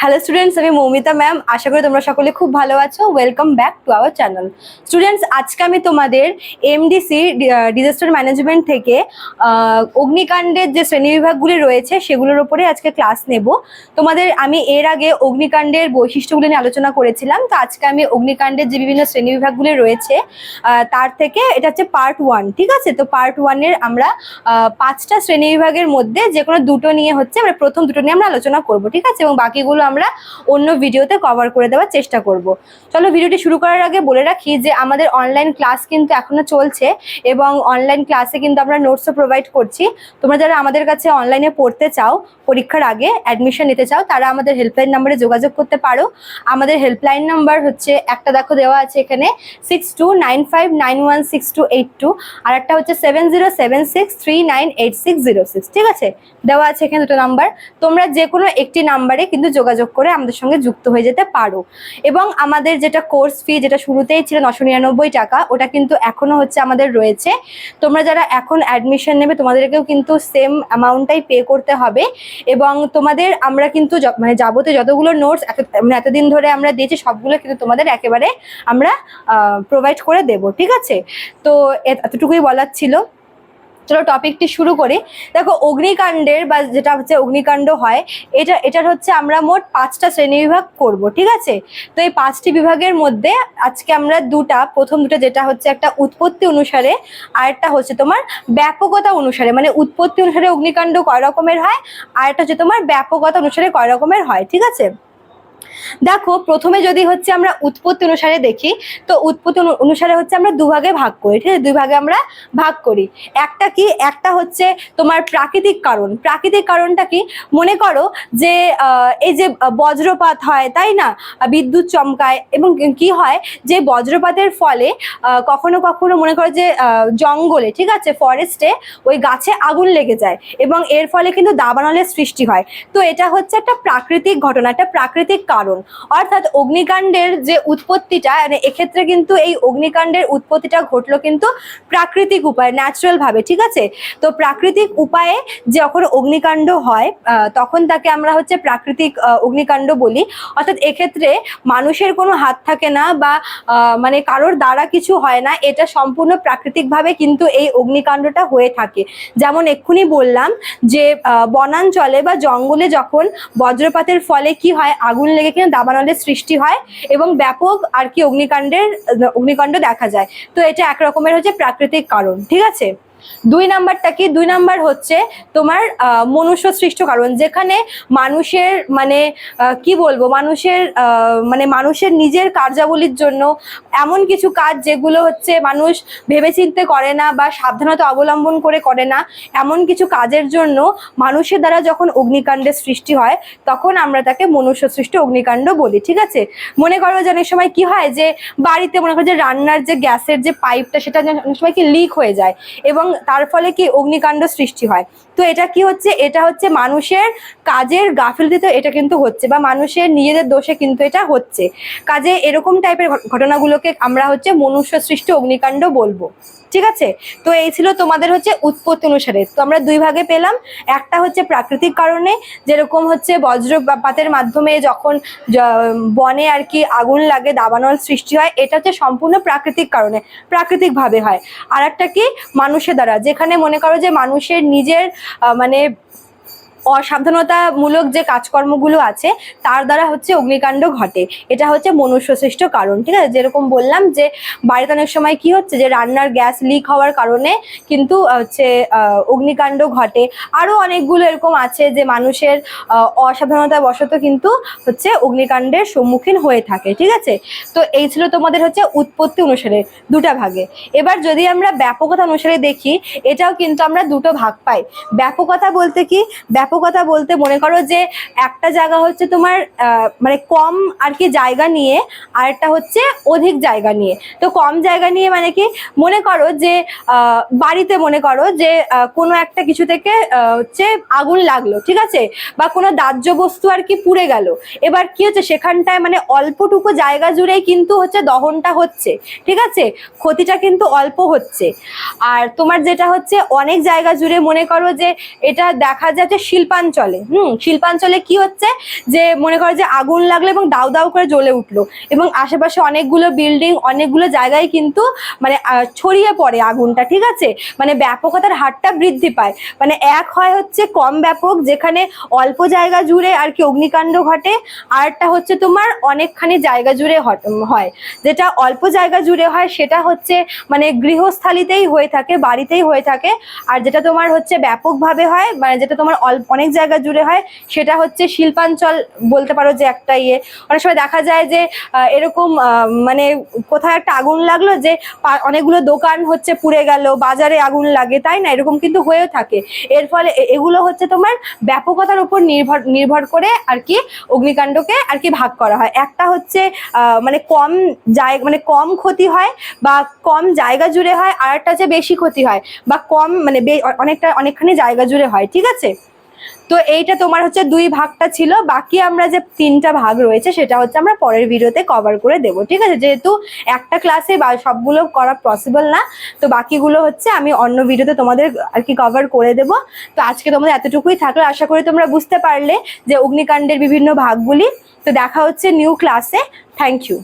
Hello students আমি Moumita ma'am আশা করি তোমরা সকলে খুব ভালো আছো। Welcome back to our channel students আজকে আমি তোমাদের এমডিসি ডিজাস্টার ম্যানেজমেন্ট থেকে অগ্নিকাণ্ডের যে শ্রেণীবিভাগগুলি রয়েছে, সেগুলোর ওপরে আজকে ক্লাস নেব। তোমাদের, আমি এর আগে অগ্নিকাণ্ডের বৈশিষ্ট্যগুলি নিয়ে আলোচনা করেছিলাম। তো আজকে আমি অগ্নিকাণ্ডের যে বিভিন্ন শ্রেণীবিভাগগুলি রয়েছে তার থেকে এটা হচ্ছে পার্ট ওয়ান ঠিক আছে? তো পার্ট ওয়ানের আমরা পাঁচটা শ্রেণীবিভাগের মধ্যে যে কোনো দুটো নিয়ে হচ্ছে আমরা প্রথম দুটো নিয়ে আমরা আলোচনা করব, ঠিক আছে? এবং বাকিগুলো আমরা অন্য ভিডিওতে কভার করে দেওয়ার চেষ্টা করব। চলো ভিডিওটি শুরু করার আগে বলে রাখি যে আমাদের অনলাইন ক্লাস কিন্তু এখনও চলছে এবং অনলাইন ক্লাসে কিন্তু আমরা নোটসও প্রোভাইড করছি। তোমরা যারা আমাদের কাছে অনলাইনে পড়তে চাও, পরীক্ষার আগে অ্যাডমিশন নিতে চাও, তারা আমাদের হেল্পলাইন নাম্বারে যোগাযোগ করতে পারো। আমাদের হেল্পলাইন নাম্বার হচ্ছে, একটা দেখো দেওয়া আছে এখানে six two nine five nine one six two eight two আর একটা হচ্ছে seven zero seven six three nine eight six zero six ঠিক আছে? দেওয়া আছে এখানে দুটো নাম্বার তোমরা যে কোনো একটি নাম্বারে কিন্তু যোগাযোগ করে আমাদের সঙ্গে যুক্ত হয়ে যেতে পারো। এবং আমাদের যেটা কোর্স ফি যেটা শুরুতেই ছিল নশো নিরানব্বই টাকা, ওটা কিন্তু এখনও হচ্ছে আমাদের রয়েছে। তোমরা যারা এখন অ্যাডমিশন নেবে, তোমাদেরকেও কিন্তু সেম অ্যামাউন্টটাই পে করতে হবে। এবং তোমাদের আমরা কিন্তু মানে যাবতীয় যতগুলো নোটস এত মানে এতদিন ধরে আমরা দিয়েছি, সবগুলো কিন্তু তোমাদের একেবারে আমরা প্রোভাইড করে দেব, ঠিক আছে? তো এতটুকুই বলার ছিল। চলো টপিকটি শুরু করি। দেখো, অগ্নিকাণ্ডের বা যেটা হচ্ছে অগ্নিকাণ্ড হয়, এটা, এটার হচ্ছে আমরা মোট পাঁচটা শ্রেণি বিভাগ করব, ঠিক আছে? তো এই পাঁচটি বিভাগের মধ্যে আজকে আমরা দুটা, প্রথম দুটো যেটা হচ্ছে একটা উৎপত্তি অনুসারে, আর একটা হচ্ছে তোমার ব্যাপকতা অনুসারে মানে উৎপত্তি অনুসারে অগ্নিকাণ্ড কয় রকমের হয়, আর একটা হচ্ছে তোমার ব্যাপকতা অনুসারে কয় রকমের হয়, ঠিক আছে? দেখো, প্রথমে যদি হচ্ছে আমরা উৎপত্তি অনুসারে দেখি, তো উৎপত্তি অনু- অনুসারে হচ্ছে আমরা দুভাগে ভাগ করি, ঠিক আছে? দুই ভাগে আমরা ভাগ করি। একটা কি? একটা হচ্ছে তোমার প্রাকৃতিক কারণ। প্রাকৃতিক কারণটা কি? মনে করো যে এই যে বজ্রপাত হয়, তাই না? বিদ্যুৎ চমকায় এবং কি হয়? যে বজ্রপাতের ফলে কখনো কখনো মনে করো যে জঙ্গলে, ঠিক আছে? ফরেস্টে ওই গাছে আগুন লেগে যায় এবং এর ফলে কিন্তু দাবানলের সৃষ্টি হয়। তো এটা হচ্ছে একটা প্রাকৃতিক ঘটনা, একটা প্রাকৃতিক কারণ। অর্থাৎ অগ্নিকাণ্ডের যে উৎপত্তিটা মানে এক্ষেত্রে কিন্তু এই অগ্নিকাণ্ডের উৎপত্তিটা ঘটলো কিন্তু প্রাকৃতিক উপায়ে ন্যাচারাল ভাবে, ঠিক আছে? তো প্রাকৃতিক উপায়ে যখন অগ্নিকাণ্ড হয় তখন তাকে আমরা হচ্ছে প্রাকৃতিক অগ্নিকাণ্ড বলি। অর্থাৎ এক্ষেত্রে মানুষের কোনো হাত থাকে না বা মানে কারোর দ্বারা কিছু হয় না, এটা সম্পূর্ণ প্রাকৃতিকভাবে কিন্তু এই অগ্নিকাণ্ডটা হয়ে থাকে। যেমন এক্ষুনি বললাম যে বনাঞ্চলে বা জঙ্গলে যখন বজ্রপাতের ফলে কি হয়, আগুন লেগে কিনা দাবানলের সৃষ্টি হয় এবং ব্যাপক আর কি অগ্নিকাণ্ডের, অগ্নিকাণ্ড দেখা যায়। তো এটা একরকমের হচ্ছে প্রাকৃতিক কারণ, ঠিক আছে? দুই নাম্বারটা কি? দুই নাম্বার হচ্ছে তোমার মনুষ্য সৃষ্ট কারণ, যেখানে মানুষের মানে কি বলব? মানুষের মানে মানুষের নিজের কার্যাবলীর জন্য এমন কিছু কাজ যেগুলো হচ্ছে মানুষ ভেবেচিন্তে করে না বা সাবধানতা অবলম্বন করে করে না, এমন কিছু কাজের জন্য মানুষের দ্বারা যখন অগ্নিকাণ্ডের সৃষ্টি হয়, তখন আমরা তাকে মনুষ্য সৃষ্ট অগ্নিকাণ্ড বলি, ঠিক আছে? মনে করো যে অনেক সময় কি হয় যে, বাড়িতে মনে করো যে রান্নার যে গ্যাসের যে পাইপটা, সেটা অনেক সময় কি লিক হয়ে যায় এবং তার ফলে কি অগ্নিকাণ্ড সৃষ্টি হয়। তো এটা কি হচ্ছে? এটা হচ্ছে মানুষের কাজের গাফিলতিতে এটা কিন্তু হচ্ছে বা মানুষের নিজেদের দোষে কিন্তু এটা হচ্ছে। কাজে এরকম টাইপের ঘটনাগুলোকে আমরা হচ্ছে মনুষ্য সৃষ্ট অগ্নিকাণ্ড বলব। ঠিক আছে? তো এই ছিল তোমাদের হচ্ছে উৎপত্তি অনুসারে। তো আমরা দুই ভাগে পেলাম। একটা হচ্ছে প্রাকৃতিক কারণে, যেরকম হচ্ছে বজ্রপাতের মাধ্যমে যখন বনে আর কি আগুন লাগে, দাবানল সৃষ্টি হয়, এটা হচ্ছে সম্পূর্ণ প্রাকৃতিক কারণে, প্রাকৃতিকভাবে হয়। আর একটা কি? মানুষের দ্বারা যেখানে মনে করো যে মানুষের নিজের মানে অসাবধানতামূলক যে কাজকর্মগুলো আছে, তার দ্বারা হচ্ছে অগ্নিকাণ্ড ঘটে। এটা হচ্ছে মনুষ্যসৃষ্ট কারণ, ঠিক আছে? যেরকম বললাম যে বাড়িতে অনেক সময় কি হচ্ছে যে রান্নার গ্যাস লিক হওয়ার কারণে কিন্তু হচ্ছে অগ্নিকাণ্ড ঘটে। আরও অনেকগুলো এরকম আছে যে মানুষের অসাবধানতা বশত কিন্তু হচ্ছে অগ্নিকাণ্ডের সম্মুখীন হয়ে থাকে, ঠিক আছে? তো এই ছিল তোমাদের হচ্ছে উৎপত্তি অনুসারে দুটা ভাগে। এবার যদি আমরা ব্যাপকতা অনুসারে দেখি, এটাও কিন্তু আমরা দুটো ভাগ পাই। ব্যাপকতা বলতে কি? ব্যাপকতা বলতে মনে করো যে একটা জায়গা হচ্ছে তোমার মানে কম আর কি জায়গা নিয়ে আর একটা হচ্ছে অধিক জায়গা নিয়ে। তো কম জায়গা নিয়ে মানে কি, মনে করো যে বাড়িতে মনে করো যে কোনো একটা কিছু থেকে হচ্ছে আগুন লাগল, ঠিক আছে? বা কোনো দাহ্য বস্তু আর কি পুড়ে গেল। এবার কি হচ্ছে, সেখানটায় মানে অল্পটুকু জায়গা জুড়েই কিন্তু হচ্ছে দহনটা হচ্ছে, ঠিক আছে? ক্ষতিটা কিন্তু অল্প হচ্ছে। আর তোমার যেটা হচ্ছে, অনেক জায়গা জুড়ে মনে করো যে, এটা দেখা যাচ্ছে শিল্প শিল্পাঞ্চলে। হুম, শিল্পাঞ্চলে কি হচ্ছে? যে মনে করো যে আগুন লাগল এবং দাউ দাউ করে জ্বলে উঠল। এবং আশেপাশে অনেকগুলো বিল্ডিং অনেকগুলো জায়গায় কিন্তু মানে ছড়িয়ে পড়ে আগুনটা, ঠিক আছে? মানে ব্যাপকতার হারটা বৃদ্ধি পায়। মানে এক হয় হচ্ছে কম ব্যাপক, যেখানে অল্প জায়গা জুড়ে আর কি অগ্নিকাণ্ড ঘটে। আরটা হচ্ছে তোমার অনেকখানি জায়গা জুড়ে হয়। যেটা অল্প জায়গা জুড়ে হয়, সেটা হচ্ছে মানে গৃহস্থালিতেই হয়ে থাকে, বাড়িতেই হয়ে থাকে। আর যেটা তোমার হচ্ছে ব্যাপকভাবে হয় মানে যেটা তোমার অল্প অনেক জায়গা জুড়ে হয়। সেটা হচ্ছে শিল্পাঞ্চল বলতে পারো যে একটা ইয়ে। অনেক সময় দেখা যায় যে এরকম মানে কোথাও একটা আগুন লাগল যে অনেকগুলো দোকান হচ্ছে পুড়ে গেল, বাজারে আগুন লাগে, তাই না? এরকম কিন্তু হয়েও থাকে। এর ফলে এগুলো হচ্ছে তোমার ব্যাপকতার উপর নির্ভর নির্ভর করে আর কি অগ্নিকাণ্ডকে আর কি ভাগ করা হয়। একটা হচ্ছে মানে কম জায়গা মানে কম ক্ষতি হয় বা কম জায়গা জুড়ে হয় আর একটা হচ্ছে বেশি ক্ষতি হয় বা কম মানে অনেকটা, অনেকখানি জায়গা জুড়ে হয়। ঠিক আছে? তো এইটা তোমার হচ্ছে দুই ভাগটা ছিল, বাকি আমরা যে তিনটা ভাগ রয়েছে সেটা হচ্ছে আমরা পরের ভিডিওতে কভার করে দেবো, ঠিক আছে? যেহেতু একটা ক্লাসে বা সবগুলো করা পসিবল না, তো বাকিগুলো হচ্ছে আমি অন্য ভিডিওতে তোমাদের আর কি কভার করে দেব। তো আজকে তোমাদের এতটুকুই থাকল, আশা করি তোমরা বুঝতে পারলে যে অগ্নিকাণ্ডের বিভিন্ন ভাগগুলি। তো দেখা হচ্ছে নিউ ক্লাসে থ্যাংক ইউ